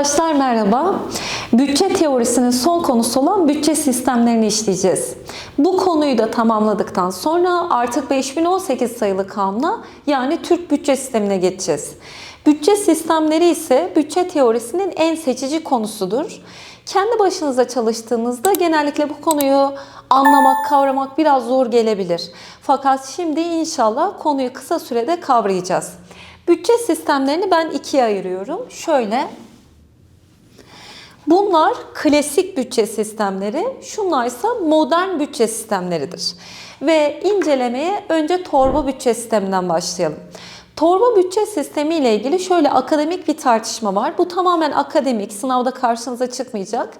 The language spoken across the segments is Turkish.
Arkadaşlar merhaba. Bütçe teorisinin son konusu olan bütçe sistemlerini işleyeceğiz. Bu konuyu da tamamladıktan sonra artık 5018 sayılı kanuna yani Türk bütçe sistemine geçeceğiz. Bütçe sistemleri ise bütçe teorisinin en seçici konusudur. Kendi başınıza çalıştığınızda genellikle bu konuyu anlamak, kavramak biraz zor gelebilir. Fakat şimdi inşallah konuyu kısa sürede kavrayacağız. Bütçe sistemlerini ben ikiye ayırıyorum. Şöyle Bunlar klasik bütçe sistemleri, şunlar ise modern bütçe sistemleridir. Ve incelemeye önce torba bütçe sisteminden başlayalım. Torba bütçe sistemi ile ilgili şöyle akademik bir tartışma var. Bu tamamen akademik, sınavda karşınıza çıkmayacak.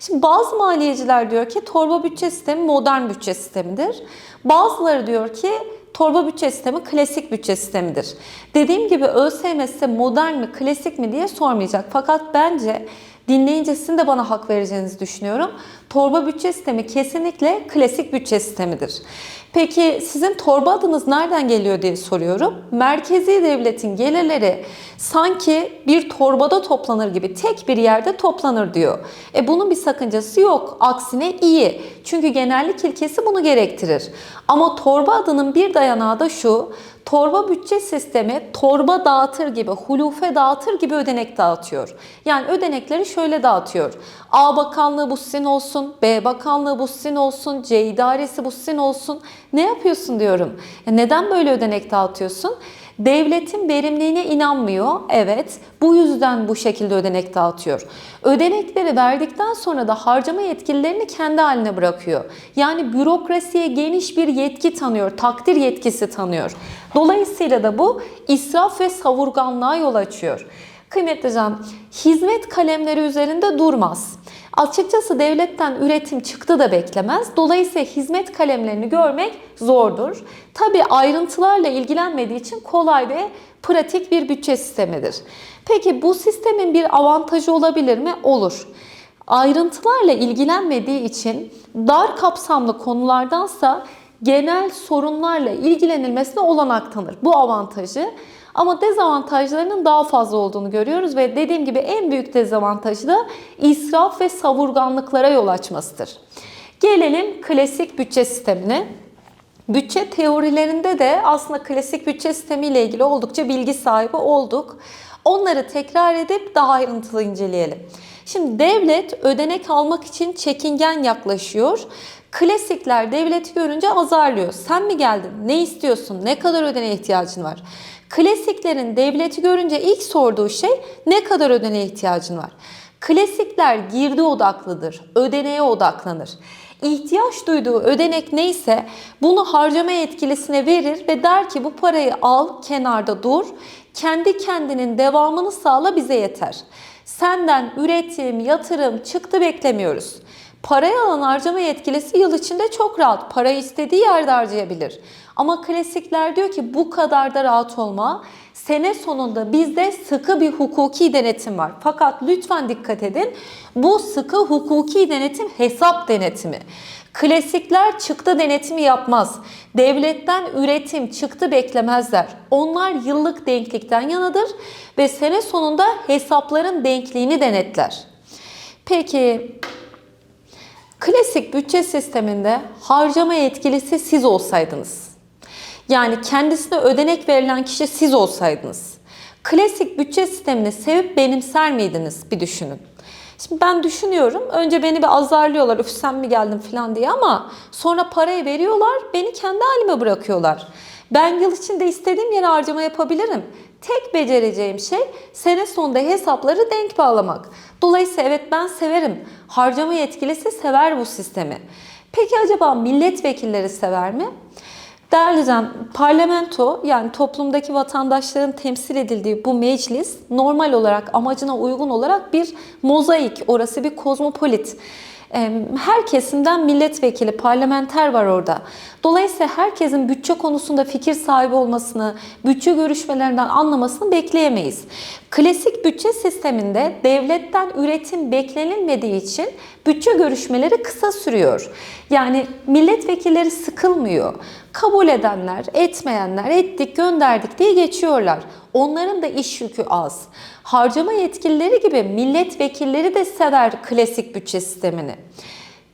Şimdi bazı maliyeciler diyor ki torba bütçe sistemi modern bütçe sistemidir. Bazıları diyor ki torba bütçe sistemi klasik bütçe sistemidir. Dediğim gibi ÖSYM modern mi, klasik mi diye sormayacak. Fakat bence dinleyince sizin de bana hak vereceğinizi düşünüyorum. Torba bütçe sistemi kesinlikle klasik bütçe sistemidir. Peki sizin torba adınız nereden geliyor diye soruyorum. Merkezi devletin gelirleri sanki bir torbada toplanır gibi tek bir yerde toplanır diyor. E bunun bir sakıncası yok. Aksine iyi. Çünkü genellik ilkesi bunu gerektirir. Ama torba adının bir dayanağı da şu. Torba bütçe sistemi torba dağıtır gibi, hulufe dağıtır gibi ödenek dağıtıyor. Yani ödenekleri şöyle dağıtıyor. A bakanlığı bu sizin olsun, B bakanlığı bu sizin olsun, C idaresi bu sizin olsun. Ne yapıyorsun diyorum. Ya neden böyle ödenek dağıtıyorsun? Devletin verimliliğine inanmıyor. Evet. Bu yüzden bu şekilde ödenek dağıtıyor. Ödenekleri verdikten sonra da harcama yetkililerini kendi haline bırakıyor. Yani bürokrasiye geniş bir yetki tanıyor. Takdir yetkisi tanıyor. Dolayısıyla da bu israf ve savurganlığa yol açıyor. Kıymetli can, hizmet kalemleri üzerinde durmaz. Açıkçası devletten üretim çıktı da beklemez. Dolayısıyla hizmet kalemlerini görmek zordur. Tabi ayrıntılarla ilgilenmediği için kolay ve pratik bir bütçe sistemidir. Peki bu sistemin bir avantajı olabilir mi? Olur. Ayrıntılarla ilgilenmediği için dar kapsamlı konulardansa genel sorunlarla ilgilenilmesine olanak tanır. Bu avantajı ama dezavantajlarının daha fazla olduğunu görüyoruz ve dediğim gibi en büyük dezavantajı da israf ve savurganlıklara yol açmasıdır. Gelelim klasik bütçe sistemine. Bütçe teorilerinde de aslında klasik bütçe sistemi ile ilgili oldukça bilgi sahibi olduk. Onları tekrar edip daha ayrıntılı inceleyelim. Şimdi devlet ödenek almak için çekingen yaklaşıyor. Klasikler devleti görünce azarlıyor. Sen mi geldin? Ne istiyorsun? Ne kadar ödeneğe ihtiyacın var? Klasiklerin devleti görünce ilk sorduğu şey ne kadar ödeneğe ihtiyacın var? Klasikler girdi odaklıdır, ödeneğe odaklanır. İhtiyaç duyduğu ödenek neyse bunu harcama yetkilisine verir ve der ki bu parayı al, kenarda dur, kendi kendinin devamını sağla bize yeter. Senden üretim, yatırım, çıktı beklemiyoruz. Parayı alan harcama yetkilisi yıl içinde çok rahat. Parayı istediği yerde harcayabilir. Ama klasikler diyor ki bu kadar da rahat olma. Sene sonunda bizde sıkı bir hukuki denetim var. Fakat lütfen dikkat edin. Bu sıkı hukuki denetim hesap denetimi. Klasikler çıktı denetimi yapmaz. Devletten üretim çıktı beklemezler. Onlar yıllık denklikten yanadır ve sene sonunda hesapların denkliğini denetler. Peki Klasik bütçe sisteminde harcama yetkilisi siz olsaydınız. Yani kendisine ödenek verilen kişi siz olsaydınız. Klasik bütçe sistemini sevip benimser miydiniz bir düşünün. Şimdi ben düşünüyorum. Önce beni bir azarlıyorlar. Üf sen mi geldin falan diye ama sonra parayı veriyorlar. Beni kendi halime bırakıyorlar. Ben yıl içinde istediğim yere harcama yapabilirim. Tek becereceğim şey sene sonunda hesapları denk bağlamak. Dolayısıyla evet ben severim. Harcama yetkilisi sever bu sistemi. Peki acaba milletvekilleri sever mi? Değerli can, parlamento yani toplumdaki vatandaşların temsil edildiği bu meclis normal olarak amacına uygun olarak bir mozaik, orası bir kozmopolit. Her kesimden milletvekili, parlamenter var orada. Dolayısıyla herkesin bütçe konusunda fikir sahibi olmasını, bütçe görüşmelerinden anlamasını bekleyemeyiz. Klasik bütçe sisteminde devletten üretim beklenilmediği için bütçe görüşmeleri kısa sürüyor. Yani milletvekilleri sıkılmıyor. Kabul edenler, etmeyenler, ettik, gönderdik diye geçiyorlar. Onların da iş yükü az. Harcama yetkilileri gibi milletvekilleri de sever klasik bütçe sistemini.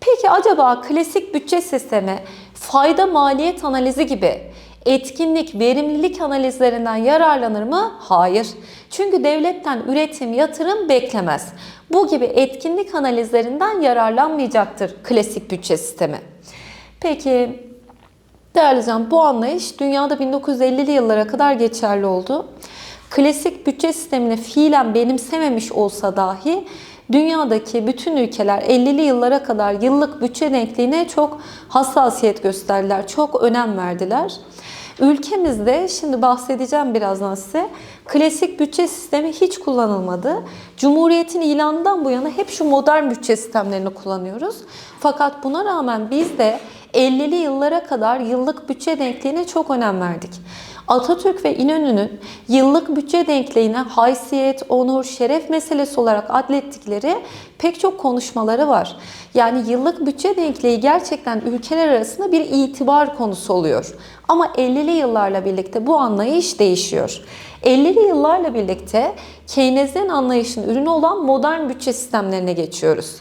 Peki acaba klasik bütçe sistemi fayda maliyet analizi gibi etkinlik, verimlilik analizlerinden yararlanır mı? Hayır. Çünkü devletten üretim, yatırım beklemez. Bu gibi etkinlik analizlerinden yararlanmayacaktır klasik bütçe sistemi. Peki değerli can bu anlayış dünyada 1950'li yıllara kadar geçerli oldu. Klasik bütçe sistemini fiilen benimsememiş olsa dahi dünyadaki bütün ülkeler 50'li yıllara kadar yıllık bütçe denkliğine çok hassasiyet gösterdiler, çok önem verdiler. Ülkemizde şimdi bahsedeceğim birazdan size. Klasik bütçe sistemi hiç kullanılmadı. Cumhuriyetin ilanından bu yana hep şu modern bütçe sistemlerini kullanıyoruz. Fakat buna rağmen biz de 50'li yıllara kadar yıllık bütçe denkliğine çok önem verdik. Atatürk ve İnönü'nün yıllık bütçe denkliğine haysiyet, onur, şeref meselesi olarak adlettikleri pek çok konuşmaları var. Yani yıllık bütçe denkliği gerçekten ülkeler arasında bir itibar konusu oluyor. Ama 50'li yıllarla birlikte bu anlayış değişiyor. 50'li yıllarla birlikte Keynesyen anlayışın ürünü olan modern bütçe sistemlerine geçiyoruz.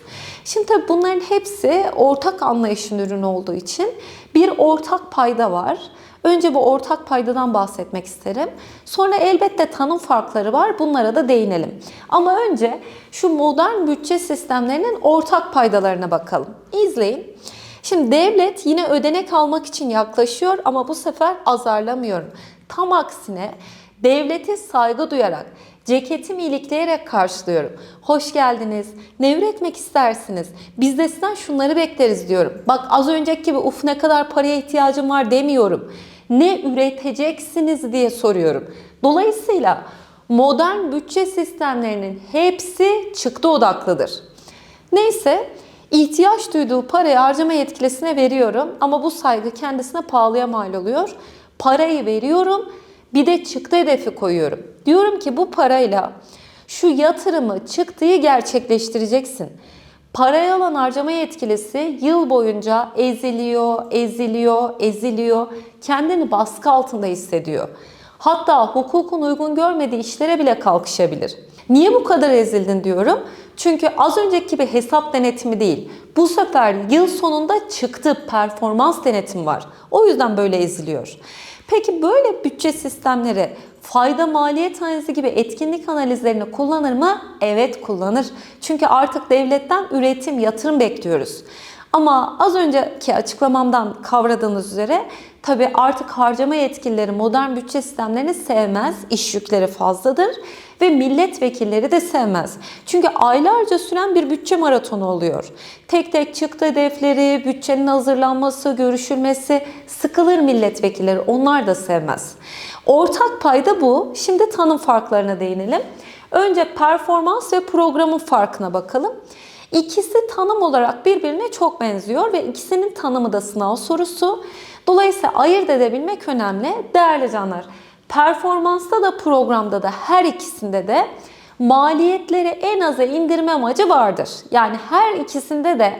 Şimdi tabii bunların hepsi ortak anlayışın ürünü olduğu için bir ortak payda var. Önce bu ortak paydadan bahsetmek isterim. Sonra elbette tanım farkları var. Bunlara da değinelim. Ama önce şu modern bütçe sistemlerinin ortak paydalarına bakalım. İzleyin. Şimdi devlet yine ödenek almak için yaklaşıyor ama bu sefer azarlamıyorum. Tam aksine devlete saygı duyarak, ceketimi ilikleyerek karşılıyorum. Hoş geldiniz, ne üretmek istersiniz? Biz de sizden şunları bekleriz diyorum. Bak az önceki gibi uf ne kadar paraya ihtiyacım var demiyorum. Ne üreteceksiniz diye soruyorum. Dolayısıyla modern bütçe sistemlerinin hepsi çıktı odaklıdır. Neyse ihtiyaç duyduğu parayı harcama yetkilisine veriyorum ama bu saygı kendisine pahalıya mal oluyor. Parayı veriyorum bir de çıktı hedefi koyuyorum. Diyorum ki bu parayla şu yatırımı, çıktıyı gerçekleştireceksin. Parayı alan harcama yetkilisi yıl boyunca eziliyor, eziliyor, eziliyor. Kendini baskı altında hissediyor. Hatta hukukun uygun görmediği işlere bile kalkışabilir. Niye bu kadar ezildin diyorum? Çünkü az önceki gibi hesap denetimi değil. Bu sefer yıl sonunda çıktı performans denetimi var. O yüzden böyle eziliyor. Peki böyle bütçe sistemleri fayda maliyet analizi gibi etkinlik analizlerini kullanır mı? Evet kullanır. Çünkü artık devletten üretim, yatırım bekliyoruz. Ama az önceki açıklamamdan kavradığınız üzere tabi artık harcama yetkilileri modern bütçe sistemlerini sevmez, iş yükleri fazladır ve milletvekilleri de sevmez. Çünkü aylarca süren bir bütçe maratonu oluyor. Tek tek çıktı hedefleri, bütçenin hazırlanması, görüşülmesi sıkılır milletvekilleri, onlar da sevmez. Ortak payda bu. Şimdi tanım farklarına değinelim. Önce performans ve programın farkına bakalım. İkisi tanım olarak birbirine çok benziyor ve ikisinin tanımı da sınav sorusu. Dolayısıyla ayırt edebilmek önemli. Değerli canlar, performansta da programda da her ikisinde de maliyetleri en aza indirme amacı vardır. Yani her ikisinde de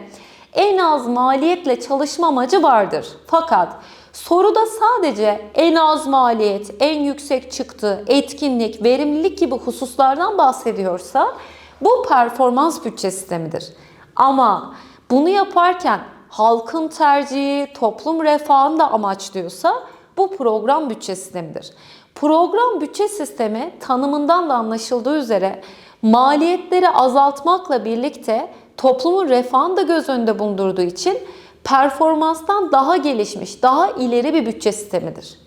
en az maliyetle çalışma amacı vardır. Fakat soruda sadece en az maliyet, en yüksek çıktı, etkinlik, verimlilik gibi hususlardan bahsediyorsa bu performans bütçe sistemidir. Ama bunu yaparken halkın tercihi, toplum refahını da amaçlıyorsa bu program bütçe sistemidir. Program bütçe sistemi tanımından da anlaşıldığı üzere maliyetleri azaltmakla birlikte toplumun refahını da göz önünde bulundurduğu için performanstan daha gelişmiş, daha ileri bir bütçe sistemidir.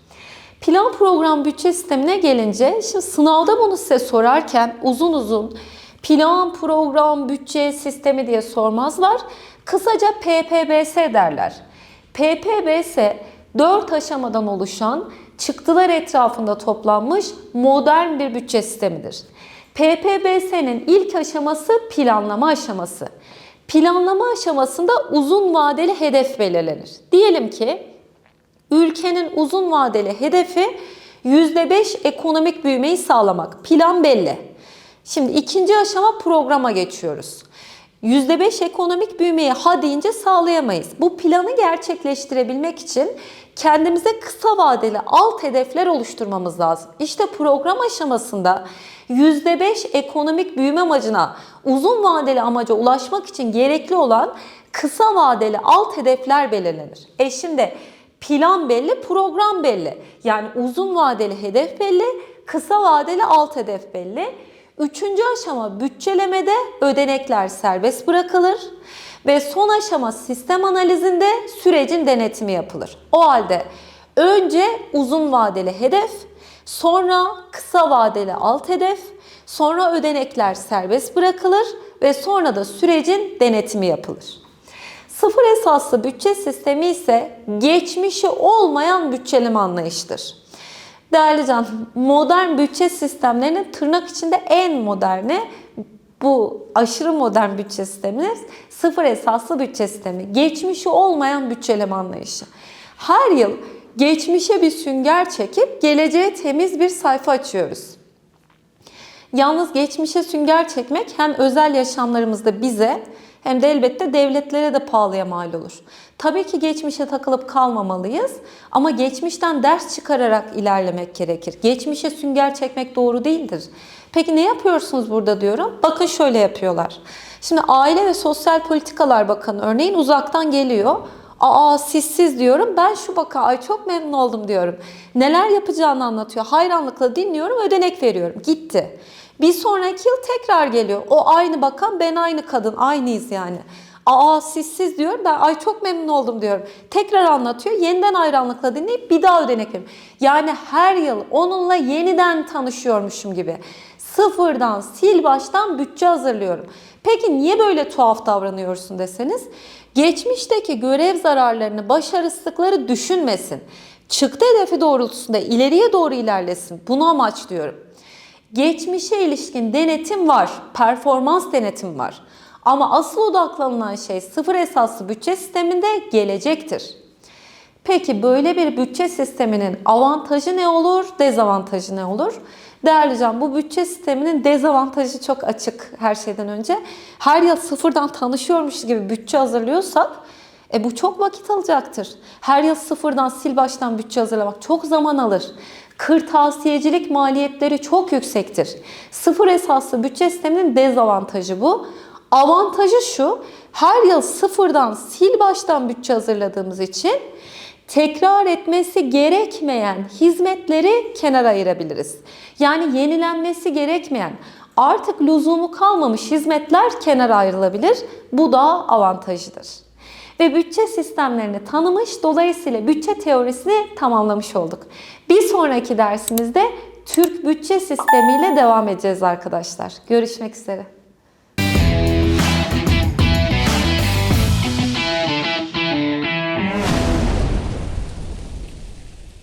Plan program bütçe sistemine gelince şimdi sınavda bunu size sorarken uzun uzun plan, program, bütçe sistemi diye sormazlar. Kısaca PPBS derler. PPBS 4 aşamadan oluşan çıktılar etrafında toplanmış modern bir bütçe sistemidir. PPBS'nin ilk aşaması planlama aşaması. Planlama aşamasında uzun vadeli hedef belirlenir. Diyelim ki ülkenin uzun vadeli hedefi %5 ekonomik büyümeyi sağlamak. Plan belli. Şimdi ikinci aşama programa geçiyoruz. %5 ekonomik büyümeyi ha deyince sağlayamayız. Bu planı gerçekleştirebilmek için kendimize kısa vadeli alt hedefler oluşturmamız lazım. İşte program aşamasında %5 ekonomik büyüme amacına, uzun vadeli amaca ulaşmak için gerekli olan kısa vadeli alt hedefler belirlenir. E şimdi plan belli, program belli. Yani uzun vadeli hedef belli, kısa vadeli alt hedef belli. Üçüncü aşama bütçelemede ödenekler serbest bırakılır ve son aşama sistem analizinde sürecin denetimi yapılır. O halde önce uzun vadeli hedef, sonra kısa vadeli alt hedef, sonra ödenekler serbest bırakılır ve sonra da sürecin denetimi yapılır. Sıfır esaslı bütçe sistemi ise geçmişi olmayan bütçeleme anlayıştır. Değerli Can, modern bütçe sistemlerinin tırnak içinde en moderni bu aşırı modern bütçe sistemimiz sıfır esaslı bütçe sistemi. Geçmişi olmayan bütçeleme anlayışı. Her yıl geçmişe bir sünger çekip geleceğe temiz bir sayfa açıyoruz. Yalnız geçmişe sünger çekmek hem özel yaşamlarımızda bize hem de elbette devletlere de pahalıya mal olur. Tabii ki geçmişe takılıp kalmamalıyız ama geçmişten ders çıkararak ilerlemek gerekir. Geçmişe sünger çekmek doğru değildir. Peki ne yapıyorsunuz burada diyorum? Bakın şöyle yapıyorlar. Şimdi Aile ve Sosyal Politikalar Bakanı örneğin uzaktan geliyor. Aa sizsiz diyorum. Ben şu baka ay çok memnun oldum diyorum. Neler yapacağını anlatıyor. Hayranlıkla dinliyorum, ödenek veriyorum. Gitti. Bir sonraki yıl tekrar geliyor. O aynı bakan, ben aynı kadın. Aynıyız yani. Aa sizsiz diyorum. Ben ay çok memnun oldum diyorum. Tekrar anlatıyor. Yeniden hayranlıkla dinleyip bir daha ödenek veriyorum. Yani her yıl onunla yeniden tanışıyormuşum gibi. Sıfırdan, sil baştan bütçe hazırlıyorum. Peki niye böyle tuhaf davranıyorsun deseniz? Geçmişteki görev zararlarını, başarısızlıkları düşünmesin. Çıktı hedefi doğrultusunda ileriye doğru ilerlesin. Bunu amaçlıyorum. Geçmişe ilişkin denetim var, performans denetim var. Ama asıl odaklanılan şey sıfır esaslı bütçe sisteminde gelecektir. Peki böyle bir bütçe sisteminin avantajı ne olur, dezavantajı ne olur? Değerli Can, bu bütçe sisteminin dezavantajı çok açık her şeyden önce. Her yıl sıfırdan tanışıyormuş gibi bütçe hazırlıyorsak e bu çok vakit alacaktır. Her yıl sıfırdan sil baştan bütçe hazırlamak çok zaman alır. Kırtasiyecilik maliyetleri çok yüksektir. Sıfır esaslı bütçe sisteminin dezavantajı bu. Avantajı şu, her yıl sıfırdan sil baştan bütçe hazırladığımız için tekrar etmesi gerekmeyen hizmetleri kenara ayırabiliriz. Yani yenilenmesi gerekmeyen, artık lüzumu kalmamış hizmetler kenara ayrılabilir. Bu da avantajıdır. Ve bütçe sistemlerini tanımış, dolayısıyla bütçe teorisini tamamlamış olduk. Bir sonraki dersimizde Türk bütçe sistemiyle devam edeceğiz arkadaşlar. Görüşmek üzere.